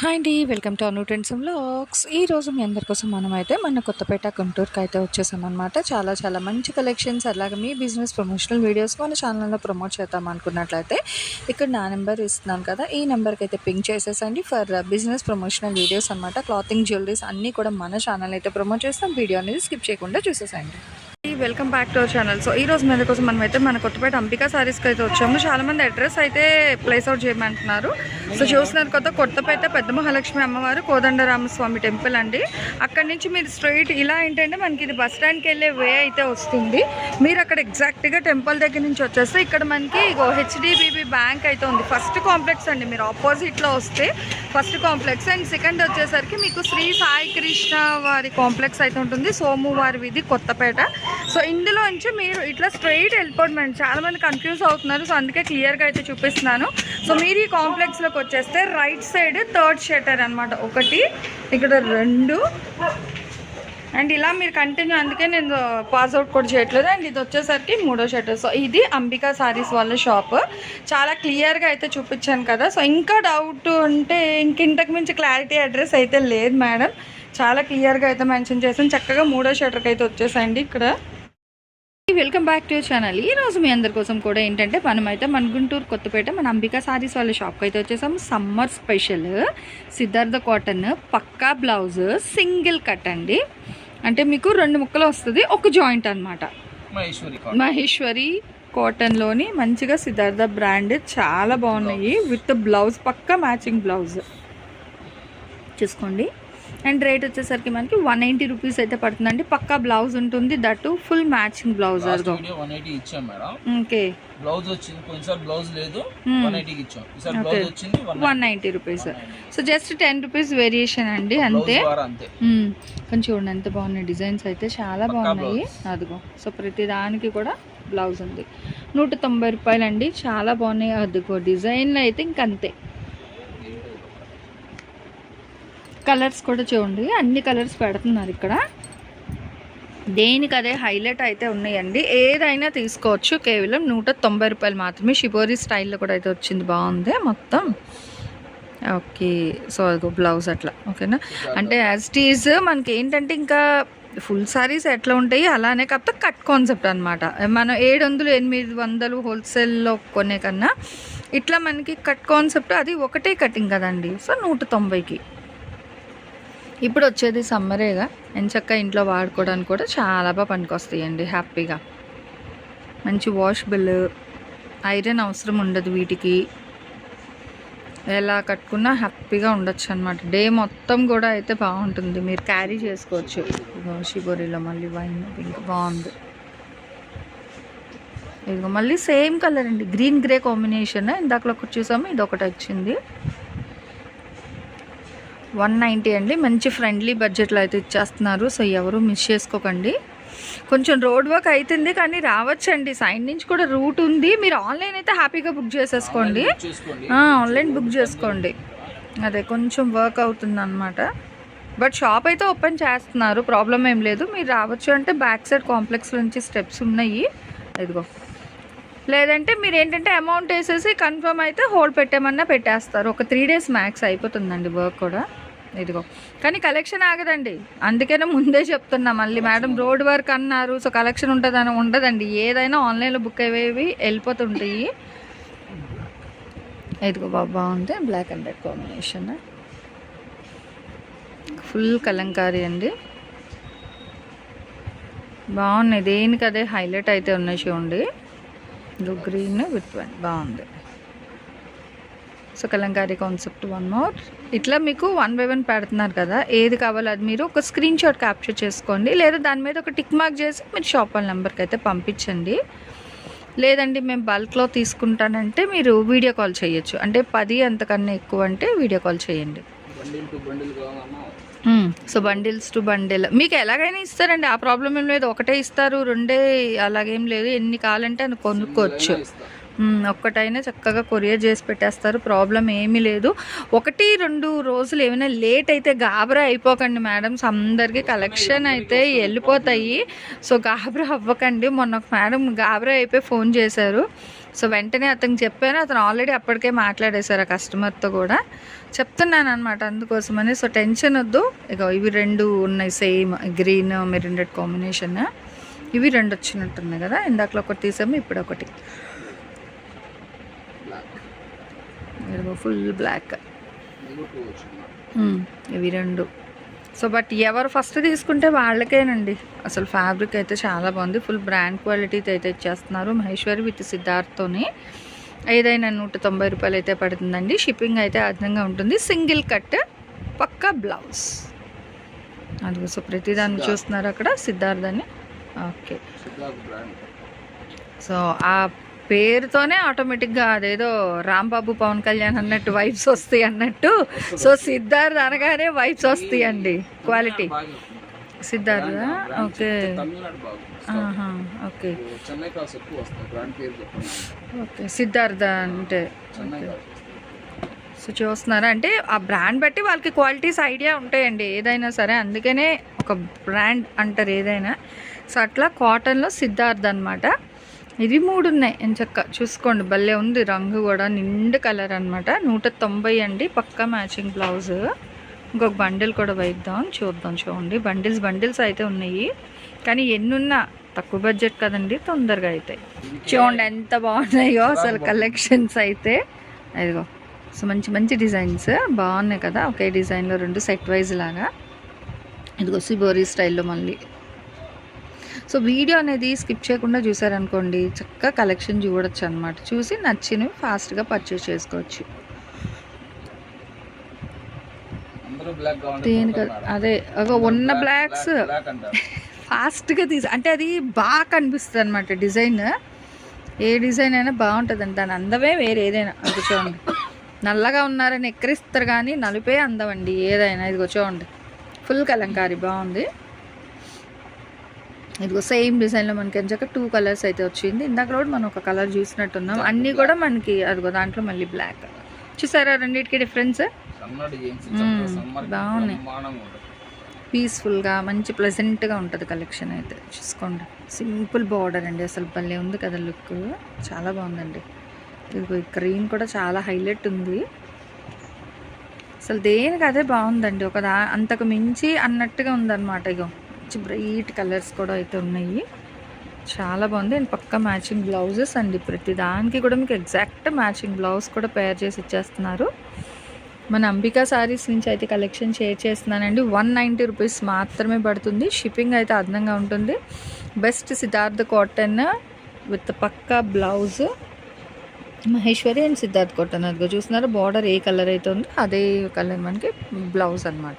Hi అండి welcome to Anu trends vlogs. ఈ రోజు మీ అందరి కోసం మనమైతే మన కొత్తపేట గుంటూరుకి అయితే వచ్చేసాం అనమాట చాలా చాలా మంచి కలెక్షన్స్ అలాగే మీ బిజినెస్ ప్రమోషనల్ వీడియోస్ మన ఛానల్లో ప్రమోట్ చేద్దాం అనుకున్నట్లయితే ఇక్కడ నా నెంబర్ ఇస్తున్నాను కదా ఈ నెంబర్కి అయితే పింక్ చేసేసండి ఫర్ బిజినెస్ ప్రమోషనల్ వీడియోస్ అనమాట క్లాతింగ్ జ్యువెలరీస్ అన్నీ కూడా మన ఛానల్ అయితే ప్రమోట్ చేస్తాం. వీడియో అనేది స్కిప్ చేయకుండా చూసేసండి. Welcome back to our channel so ఈ రోజు మీద కోసం మనమైతే మన కొత్తపేట అంబికా సారీస్కి అయితే వచ్చాము. చాలామంది అడ్రస్ అయితే ప్లేస్ అవుట్ చేయమంటున్నారు. సో చూస్తున్నారు కదా కొత్తపేట పెద్ద మహాలక్ష్మి అమ్మవారు కోదండరామస్వామి టెంపుల్ అండి. అక్కడి నుంచి మీరు స్ట్రైట్ ఇలా ఏంటంటే మనకి ఇది బస్ స్టాండ్కి వెళ్ళే వే అయితే వస్తుంది. మీరు అక్కడ ఎగ్జాక్ట్గా టెంపుల్ దగ్గర నుంచి వచ్చేస్తే ఇక్కడ మనకి హెచ్డిబిబి బ్యాంక్ అయితే ఉంది. ఫస్ట్ కాంప్లెక్స్ అండి మీరు ఆపోజిట్లో వస్తే ఫస్ట్ కాంప్లెక్స్. అండ్ సెకండ్ వచ్చేసరికి మీకు శ్రీ సాయి కృష్ణ వారి కాంప్లెక్స్ అయితే ఉంటుంది. సోము వారి వీధి కొత్తపేట. సో ఇందులో నుంచి మీరు ఇట్లా స్ట్రైట్ వెళ్ళిపోవడం చాలా మంది కన్ఫ్యూజ్ అవుతున్నారు. సో అందుకే క్లియర్గా అయితే చూపిస్తున్నాను. సో మీరు ఈ కాంప్లెక్స్లోకి వచ్చేస్తే రైట్ సైడ్ థర్డ్ షటర్ అనమాట ఒకటి ఇక్కడ రెండు. అండ్ ఇలా మీరు కంటిన్యూ అందుకే నేను పాస్అవుట్ కూడా చేయట్లేదు. అండ్ ఇది వచ్చేసరికి మూడో షటర్ సో ఇది అంబికా సారీస్ వాళ్ళ షాప్. చాలా క్లియర్గా అయితే చూపించాను కదా. సో ఇంకా డౌట్ ఉంటే ఇంక ఇంతకు మించి క్లారిటీ అడ్రస్ అయితే లేదు మేడం. చాలా క్లియర్గా అయితే మెన్షన్ చేసాను చక్కగా మూడో షటర్కి అయితే వచ్చేసండి ఇక్కడ. Welcome back to channel. ఈ రోజు మీ అందరి కోసం కూడా ఏంటంటే మనమైతే మన గుంటూరు కొత్తపేట మన అంబికా సారీస్ వాళ్ళ షాప్కి అయితే వచ్చేసాం సమ్మర్ స్పెషల్ సిద్ధార్థ కాటన్ పక్కా బ్లౌజ్ సింగిల్ కట్ అండి. అంటే మీకు రెండు ముక్కలు వస్తుంది ఒక జాయింట్ అన్నమాట. మహేశ్వరి మహేశ్వరి కాటన్లోని మంచిగా సిద్ధార్థ బ్రాండ్ చాలా బాగున్నాయి. విత్ బ్లౌజ్ పక్కా మ్యాచింగ్ బ్లౌజ్ చూసుకోండి. అండ్ రేట్ వచ్చేసరికి మనకి వన్ నైంటీ రూపీస్ అయితే పడుతుందండి. పక్కా బ్లౌజ్ ఉంటుంది. దట్ ఫుల్ మ్యాచింగ్ బ్లౌజ్ అదిగో. వన్ ఎయిటీ ఇచ్చాం మేడం. ఓకే. బ్లౌజ్ వచ్చింది. కొన్నిసారి బ్లౌజ్ లేదు. Hmm. వన్ ఎయిటీకి ఇచ్చాం. ఈసారి Okay. బ్లౌజ్ వచ్చింది one ninety rupees so just ten rupees variation అండి అంతే. మ్మ్. కొంచెం చూడండి ఎంత బాగున్నాయి డిజైన్స్ అయితే. చాలా బాగున్నాయి. అదిగో. సో ప్రతి దానికి కూడా బ్లౌజ్ ఉంది. నూట తొంభై రూపాయలు అండి చాలా బాగున్నాయి. అదిగో డిజైన్లు అయితే ఇంకంతే. కలర్స్ కూడా చూడండి. అన్ని కలర్స్ పెడుతున్నారు ఇక్కడ. దేనికి అదే హైలైట్ అయితే ఉన్నాయండి. ఏదైనా తీసుకోవచ్చు. కేవలం నూట తొంభై రూపాయలు మాత్రమే. షిబోరి స్టైల్లో కూడా అయితే వచ్చింది. బాగుంది మొత్తం. ఓకే. సో అదిగో బ్లౌజ్ అట్లా. ఓకేనా? అంటే యాజ్ టీజ్ ఈజ్ మనకి ఏంటంటే ఇంకా ఫుల్ సారీస్ ఎట్లా ఉంటాయి? అలానే కాకపోతే కట్ కాన్సెప్ట్ అనమాట మనం ఏడు వందలు ఎనిమిది వందలు హోల్సేల్లో కొనే కన్నా ఇట్లా మనకి కట్ కాన్సెప్ట్ అది ఒకటే కటింగ్ కదండి. సో నూట తొంభైకి. ఇప్పుడు వచ్చేది సమ్మరేగా ఎంచక్క ఇంట్లో వాడుకోవడానికి కూడా చాలా బాగా పనికొస్తాయండి హ్యాపీగా. మంచి వాష్ బిల్ ఐరన్ అవసరం ఉండదు వీటికి. ఎలా కట్టుకున్నా హ్యాపీగా ఉండొచ్చు అనమాట డే మొత్తం కూడా అయితే బాగుంటుంది. మీరు క్యారీ చేసుకోవచ్చు. షిబోరిలో మళ్ళీ వైన్ పింక్ బాగుంది. ఇదిగో మళ్ళీ సేమ్ కలర్ అండి. Green grey combination. ఇందాకలో ఒకటి చూసాము? ఇది ఒకటి వచ్చింది వన్ నైంటీ అండి. మంచి ఫ్రెండ్లీ బడ్జెట్లో అయితే ఇచ్చేస్తున్నారు. సో ఎవరు మిస్ చేసుకోకండి. కొంచెం రోడ్ వర్క్ అవుతుంది కానీ రావచ్చండి. సైడ్ నుంచి కూడా రూట్ ఉంది. మీరు ఆన్లైన్ అయితే హ్యాపీగా బుక్ చేసేసుకోండి. ఆన్లైన్ బుక్ చేసుకోండి. అదే కొంచెం వర్క్ అవుతుంది అనమాట బట్ షాప్ అయితే ఓపెన్ చేస్తున్నారు. ప్రాబ్లం ఏం లేదు. మీరు రావచ్చు అంటే బ్యాక్ సైడ్ కాంప్లెక్స్ నుంచి స్టెప్స్ ఉన్నాయి. ఇదిగో. లేదంటే మీరు ఏంటంటే అమౌంట్ వేసేసి కన్ఫర్మ్ అయితే హోల్డ్ పెట్టేమన్నా పెట్టేస్తారు. ఒక త్రీ డేస్ మ్యాక్స్ అయిపోతుందండి వర్క్ కూడా. ఇదిగో. కానీ కలెక్షన్ ఆగదండి. అందుకనే ముందే చెప్తున్నా మళ్ళీ మేడం రోడ్ వర్క్ అన్నారు. సో కలెక్షన్ ఉంటుందని ఉండదండి. ఏదైనా ఆన్లైన్లో బుక్ అయ్యేవి వెళ్ళిపోతుంటాయి. ఇదిగో బాగుంది. Black and red combination full Kalamkari అండి. బాగున్నాయి. దేనికి అదే హైలైట్ అయితే ఉన్నాయి చూడండి. ఇదిగో గ్రీన్ విత్ వన్ బాగుంది. So Kalamkari concept one more ఇట్లా మీకు వన్ బై వన్ పెడుతున్నారు కదా ఏది కావాలో అది మీరు ఒక స్క్రీన్ షాట్ క్యాప్చర్ చేసుకోండి. లేదా దాని మీద ఒక టిక్ మార్క్ చేసి మీరు షాప్ వాళ్ళ నెంబర్కి అయితే పంపించండి. లేదండి మేము బల్క్లో తీసుకుంటానంటే మీరు వీడియో కాల్ చేయొచ్చు. అంటే పది అంతకన్నా ఎక్కువ అంటే వీడియో కాల్ చేయండి. సో బండిల్స్ టు బండిల్ మీకు ఎలాగైనా ఇస్తారండి. ఆ ప్రాబ్లం ఏం లేదు. ఒకటే ఇస్తారు రెండే అలాగేం లేదు. ఎన్ని కావాలంటే అని కొనుక్కోవచ్చు. ఒక్కటైనా చక్కగా కొరియర్ చేసి పెట్టేస్తారు. ప్రాబ్లం ఏమీ లేదు. ఒకటి రెండు రోజులు ఏమైనా లేట్ అయితే గాబరా అయిపోకండి మేడమ్స్ అందరికీ కలెక్షన్ అయితే వెళ్ళిపోతాయి. సో గాబరా అవ్వకండి. మొన్న ఒక మేడం గాబరా అయిపోయి ఫోన్ చేశారు. సో వెంటనే అతనికి చెప్పాను. అతను ఆల్రెడీ అప్పటికే మాట్లాడేశారు ఆ కస్టమర్తో కూడా. చెప్తున్నాను అనమాట అందుకోసమని. సో టెన్షన్ వద్దు. ఇక ఇవి రెండు ఉన్నాయి same. Green maroon red combination. ఇవి రెండు వచ్చినట్టున్నాయి కదా. ఇందాకలో ఒకటి తీసాము ఇప్పుడు ఒకటి బ్లాక్ ఫుల్ బ్లాక్. ఇవి రెండు. సో బట్ ఎవరు ఫస్ట్ తీసుకుంటే వాళ్ళకేనండి. అసలు ఫ్యాబ్రిక్ అయితే చాలా బాగుంది. ఫుల్ బ్రాండ్ క్వాలిటీతో అయితే ఇచ్చేస్తున్నారు మహేశ్వరి విత్ సిద్ధార్థ్తోని ఏదైనా నూట తొంభై రూపాయలు అయితే పడుతుందండి. షిప్పింగ్ అయితే అదనంగా ఉంటుంది. సింగిల్ కట్ పక్కా బ్లౌజ్ అది సో ప్రతిదాన్ని. చూస్తున్నారు అక్కడ సిద్ధార్థ్ అని ఓకే సో ఆ పేరుతోనే ఆటోమేటిక్గా అదేదో రాంబాబు పవన్ కళ్యాణ్ అన్నట్టు వైబ్స్ వస్తాయి అన్నట్టు. సో సిద్ధార్థ్ అనగానే వైబ్స్ వస్తాయి అండి quality Siddhartha okay. Okay. Okay Siddhartha అంటే సో చూస్తున్నారా అంటే ఆ బ్రాండ్ బట్టి వాళ్ళకి క్వాలిటీస్ ఐడియా ఉంటాయండి ఏదైనా సరే. అందుకనే ఒక బ్రాండ్ అంటారు ఏదైనా. సో అట్లా కాటన్లో సిద్ధార్థ్ అనమాట ఇవి మూడు ఉన్నాయి ఎంచక్క చూసుకోండి. భలే ఉంది. రంగు కూడా నిండు కలర్ అనమాట నూట తొంభై అండి. పక్కా మ్యాచింగ్ బ్లౌజ్. ఇంకొక బండిల్ కూడా వైద్దాం. చూద్దాం. చూడండి. బండిల్స్ బండిల్స్ అయితే ఉన్నాయి. కానీ ఎన్నున్నా తక్కువ బడ్జెట్ కదండి. తొందరగా అవుతాయి చూడండి ఎంత బాగున్నాయో అసలు కలెక్షన్స్ అయితే. ఇదిగో సో మంచి మంచి డిజైన్స్. బాగున్నాయి కదా. ఒకే డిజైన్లో రెండు సెట్ వైజ్ లాగా. ఇదిగో సిబోరీ స్టైల్లో మళ్ళీ సో వీడియో అనేది స్కిప్ చేయకుండా చూసారనుకోండి చక్కగా కలెక్షన్ చూడొచ్చు అనమాట చూసి నచ్చినవి ఫాస్ట్గా పర్చేస్ చేసుకోవచ్చు. దేనికి అదే ఒక ఉన్న బ్లాక్స్ ఫాస్ట్గా తీసి అంటే అది బాగా కనిపిస్తుంది అనమాట డిజైన్. ఏ డిజైన్ అయినా బాగుంటుందండి. దాని అందమే వేరే ఏదైనా. అది చూడండి. నల్లగా ఉన్నారని ఎక్కరిస్తారు కానీ నలుపే అందం అండి ఏదైనా ఇదిగో చూడండి. ఫుల్ కలంకారీ బాగుంది. ఇదిగో సేమ్ డిజైన్లో మనకి ఎంచక టూ కలర్స్ అయితే వచ్చింది. ఇందాక కూడా మనం ఒక కలర్ చూసినట్టున్నాం. అన్నీ కూడా మనకి అదిగో దాంట్లో మళ్ళీ బ్లాక్ చూసారా రెండింటికి డిఫరెన్స్ బాగున్నాయి. పీస్ఫుల్గా మంచి ప్లెజెంట్గా ఉంటుంది కలెక్షన్ అయితే. చూసుకోండి. సింపుల్ బార్డర్ అండి. అసలు భలే ఉంది కదా లుక్ చాలా బాగుందండి. ఇదిగో ఈ క్రీమ్ కూడా చాలా హైలైట్ ఉంది. అసలు దేనికి అదే బాగుందండి. ఒక దా అంతకు మించి అన్నట్టుగా ఉందన్నమాట ఇగో. మంచి బ్రైట్ కలర్స్ కూడా అయితే ఉన్నాయి. చాలా బాగుంది. అండ్ పక్క మ్యాచింగ్ బ్లౌజెస్ అండి ప్రతి దానికి కూడా మీకు ఎగ్జాక్ట్ మ్యాచింగ్ బ్లౌజ్ కూడా పేర్ చేసి ఇచ్చేస్తున్నారు. మన అంబికా సారీస్ నుంచి అయితే కలెక్షన్ షేర్ చేస్తున్నానండి. వన్ నైంటీ రూపీస్ మాత్రమే పడుతుంది. షిప్పింగ్ అయితే అదనంగా ఉంటుంది. Best Siddharth cotton with Pakka blouse. Maheshwari and Siddharth cotton. అదిగో చూస్తున్నారు బార్డర్ ఏ కలర్ అయితే ఉందో అదే కలర్ మనకి బ్లౌజ్ అనమాట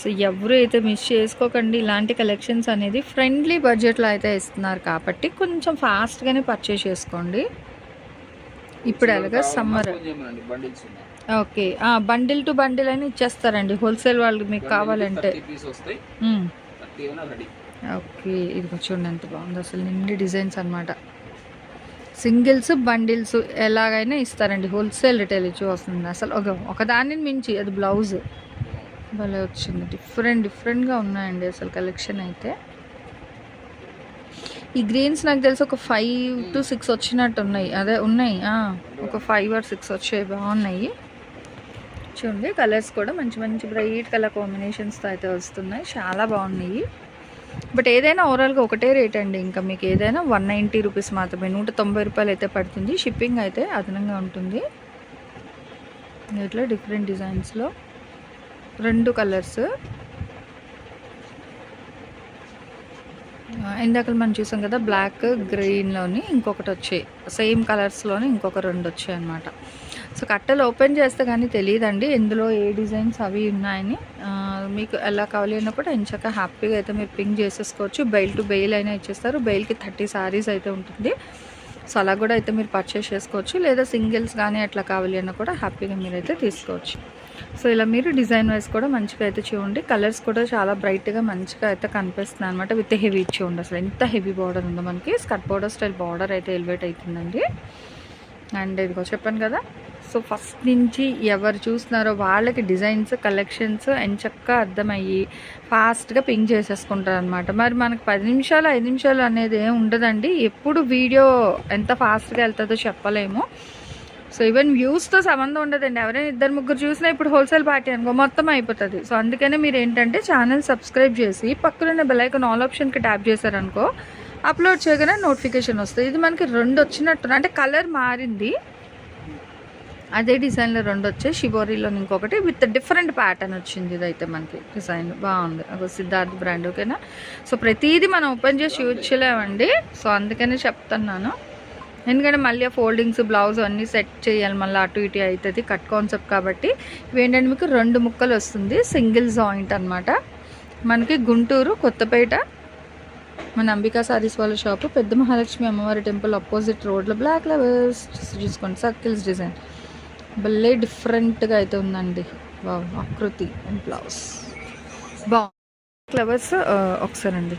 సో ఎవరు అయితే మిస్ చేసుకోకండి ఇలాంటి కలెక్షన్స్ అనేది ఫ్రెండ్లీ బడ్జెట్లో అయితే ఇస్తున్నారు కాబట్టి కొంచెం ఫాస్ట్గానే పర్చేస్ చేసుకోండి. ఇప్పుడు ఎలాగ summer okay bundle to bundle అని ఇచ్చేస్తారండి. హోల్సేల్ వాళ్ళు మీకు కావాలంటే. ఓకే ఇది చూడండి ఎంత బాగుంది. అసలు నిండి డిజైన్స్ అనమాట సింగిల్స్ బండిల్స్ ఎలాగైనా ఇస్తారండి. హోల్సేల్ రిటైల్ ఇచ్చి వస్తుంది అసలు ఒక ఒకదానిని మించి అది బ్లౌజ్ భలే వచ్చింది. డిఫరెంట్ డిఫరెంట్గా ఉన్నాయండి అసలు కలెక్షన్ అయితే. ఈ గ్రీన్స్ నాకు తెలిసి ఒక ఫైవ్ టు సిక్స్ వచ్చినట్టు ఉన్నాయి. అదే ఉన్నాయి. ఒక ఫైవ్ ఆర్ సిక్స్ వచ్చాయి. బాగున్నాయి. చూడండి కలర్స్ కూడా మంచి మంచి బ్రైట్ కలర్ కాంబినేషన్స్తో అయితే వస్తున్నాయి. చాలా బాగున్నాయి. బట్ ఏదైనా ఓవరాల్గా ఒకటే రేట్ అండి. ఇంకా మీకు ఏదైనా వన్ నైంటీ రూపీస్ మాత్రమే నూట తొంభై రూపాయలు అయితే పడుతుంది. షిప్పింగ్ అయితే అదనంగా ఉంటుంది. ఇట్లా డిఫరెంట్ డిజైన్స్లో రెండు కలర్స్. ఇందాక మనం చూసాం కదా బ్లాక్ గ్రీన్లోని ఇంకొకటి వచ్చాయి. సేమ్ కలర్స్లోని ఇంకొక రెండు వచ్చాయి అనమాట సో కట్టలు ఓపెన్ చేస్తే కానీ తెలియదండి ఇందులో ఏ డిజైన్స్ అవి ఉన్నాయని. మీకు ఎలా కావాలి అన్నా కూడా ఎంచక హ్యాపీగా అయితే మీరు పింక్ చేసేసుకోవచ్చు. బెయిల్ టు బెయిల్ అయినా ఇచ్చేస్తారు. బెయిల్కి థర్టీ శారీస్ అయితే ఉంటుంది. సో అలా కూడా అయితే మీరు పర్చేస్ చేసుకోవచ్చు. లేదా సింగిల్స్ కానీ అట్లా కావాలి అన్నా కూడా హ్యాపీగా మీరైతే తీసుకోవచ్చు. సో ఇలా మీరు డిజైన్ వైజ్ కూడా మంచిగా అయితే చూడండి. కలర్స్ కూడా చాలా బ్రైట్గా మంచిగా అయితే కనిపిస్తున్నాయి అనమాట విత్ హెవీ చూడండి అసలు. ఎంత హెవీ బార్డర్ ఉందో మనకి. స్కర్ట్ బార్డర్ స్టైల్ బార్డర్ అయితే ఎలివేట్ అవుతుందండి. అండ్ ఇదిగో చెప్పాను కదా. సో ఫస్ట్ నుంచి ఎవరు చూస్తున్నారో వాళ్ళకి డిజైన్స్ కలెక్షన్స్ చక్కగా అర్థమయ్యి ఫాస్ట్గా పింక్ చేసేసుకుంటారు అనమాట మరి మనకు పది నిమిషాలు ఐదు నిమిషాలు అనేది ఏం ఉండదండి. ఎప్పుడు వీడియో ఎంత ఫాస్ట్గా వెళ్తుందో చెప్పలేము. సో ఈవెన్ వ్యూస్తో సంబంధం ఉండదండి. ఎవరైనా ఇద్దరు ముగ్గురు చూసినా ఇప్పుడు హోల్సేల్ పార్టీ అనుకో మొత్తం అయిపోతుంది. సో అందుకనే మీరు ఏంటంటే ఛానల్ సబ్స్క్రైబ్ చేసి పక్కన బెలైకన్ ఆల్ ఆప్షన్కి ట్యాప్ చేశారనుకో అప్లోడ్ చేయగానే నోటిఫికేషన్ వస్తుంది. ఇది మనకి రెండు వచ్చినట్టు అంటే కలర్ మారింది. అదే డిజైన్లో రెండు వచ్చాయి. షిబోరీలో ఇంకొకటి విత్ డిఫరెంట్ ప్యాటర్న్ వచ్చింది ఇదైతే మనకి డిజైన్ బాగుంది. ఒక సిద్ధార్థ్ బ్రాండ్ ఓకేనా సో ప్రతిదీ మనం ఓపెన్ చేసి యూజ్ చేయలేమండి. సో అందుకనే చెప్తున్నాను. ఎందుకంటే మళ్ళీ ఫోల్డింగ్స్ బ్లౌజ్ అన్నీ సెట్ చేయాలి మళ్ళీ అటు ఇటు అవుతుంది కట్ కాన్సెప్ట్ కాబట్టి. ఇవి ఏంటంటే మీకు రెండు ముక్కలు వస్తుంది సింగిల్ జాయింట్ అన్నమాట. మనకి గుంటూరు కొత్తపేట మన అంబికా సారీస్ వాళ్ళ షాపు పెద్ద మహాలక్ష్మి అమ్మవారి టెంపుల్ అపోజిట్ రోడ్లో. బ్లాక్ లెవెల్స్ చూసుకోండి సర్కిల్స్ డిజైన్ భలే డిఫరెంట్గా అయితే ఉందండి. వావ్ ఆకృతి అండ్ బ్లౌజ్ బాగుంది ఫ్లవర్స్ ఒకసారి అండి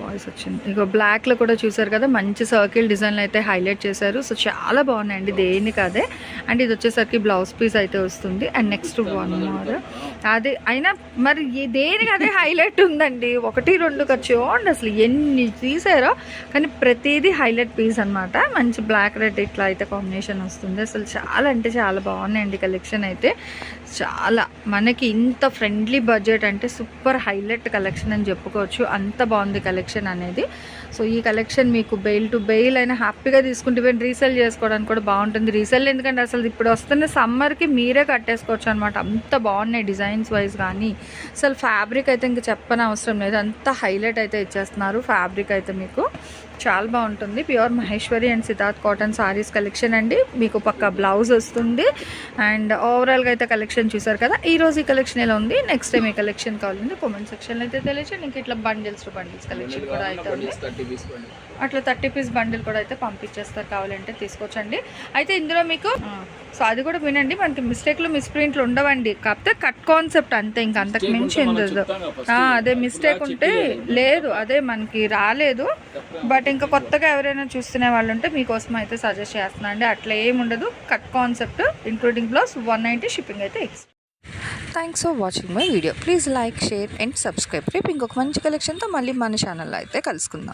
వాయిస్ వచ్చింది. ఇక బ్లాక్లో కూడా చూసారు కదా మంచి సర్కిల్ డిజైన్లు అయితే హైలైట్ చేశారు. సో చాలా బాగున్నాయండి. దేనికి అదే? అండ్ ఇది వచ్చేసరికి బ్లౌజ్ పీస్ అయితే వస్తుంది. అండ్ నెక్స్ట్ వన్ మోర్ అదే అయినా మరి దేనికి అదే హైలైట్ ఉందండి? ఒకటి రెండు ఖర్చు. చూడండి అసలు ఎన్ని తీసారో కానీ ప్రతిదీ హైలైట్ పీస్ అన్నమాట. మంచి బ్లాక్ రెడ్ ఇట్లా అయితే కాంబినేషన్ వస్తుంది. అసలు చాలా అంటే చాలా బాగున్నాయండి కలెక్షన్ అయితే. చాలా మనకి ఇంత ఫ్రెండ్లీ బడ్జెట్ అంటే సూపర్ హైలైట్ కలెక్షన్ అని చెప్పుకోవచ్చు. అంత బాగుంది కలెక్షన్ కలెక్షన్ అనేది. సో ఈ కలెక్షన్ మీకు బెయిల్ టు బెయిల్ అయినా హ్యాపీగా తీసుకుంటే ఈవెన్ రీసేల్ చేసుకోవడానికి కూడా బాగుంటుంది. రీసేల్ ఎందుకంటే అసలు ఇప్పుడు వస్తున్న సమ్మర్కి మీరే కట్టేసుకోవచ్చు అనమాట అంత బాగున్నాయి డిజైన్స్ వైజ్ కానీ. అసలు ఫ్యాబ్రిక్ అయితే ఇంకా చెప్పని అవసరం లేదు. అంత హైలైట్ అయితే ఇచ్చేస్తున్నారు ఫ్యాబ్రిక్ అయితే మీకు. చాలా బాగుంటుంది. Pure Maheshwari and Siddharth cotton sarees collection అండి. మీకు పక్క బ్లౌజ్ వస్తుంది. అండ్ ఓవరాల్గా అయితే కలెక్షన్ చూసారు కదా ఈ రోజు ఈ కలెక్షన్ ఎలా ఉంది? నెక్స్ట్ టైం ఈ కలెక్షన్ కావాలండి కామెంట్ సెక్షన్లో అయితే తెలియచండి ఇంక ఇట్లా బండిల్స్ బండిల్స్ కలెక్షన్ కూడా అయితే అట్లా థర్టీ పీస్ బండిల్ కూడా అయితే పంపించేస్తారు కావాలంటే తీసుకోవచ్చండి అయితే ఇందులో మీకు సో అది కూడా వినండి మనకి మిస్టేక్లు మిస్ప్రింట్లు ఉండవండి. కాకపోతే కట్ కాన్సెప్ట్ అంతే ఇంకా అంతకు మించి ఉండదు. అదే మిస్టేక్ ఉంటే. లేదు అదే మనకి రాలేదు. బట్ ఇంకా కొత్తగా ఎవరైనా చూస్తున్న వాళ్ళు ఉంటే మీకోసం అయితే సజెస్ట్ చేస్తున్నా అండి అట్లా ఏం ఉండదు cut concept including plus one ninety shipping అయితే extra thanks for watching my video please like share and subscribe రేపు ఇంకొక మంచి కలెక్షన్తో మళ్ళీ మన ఛానల్లో అయితే కలుసుకుందాం.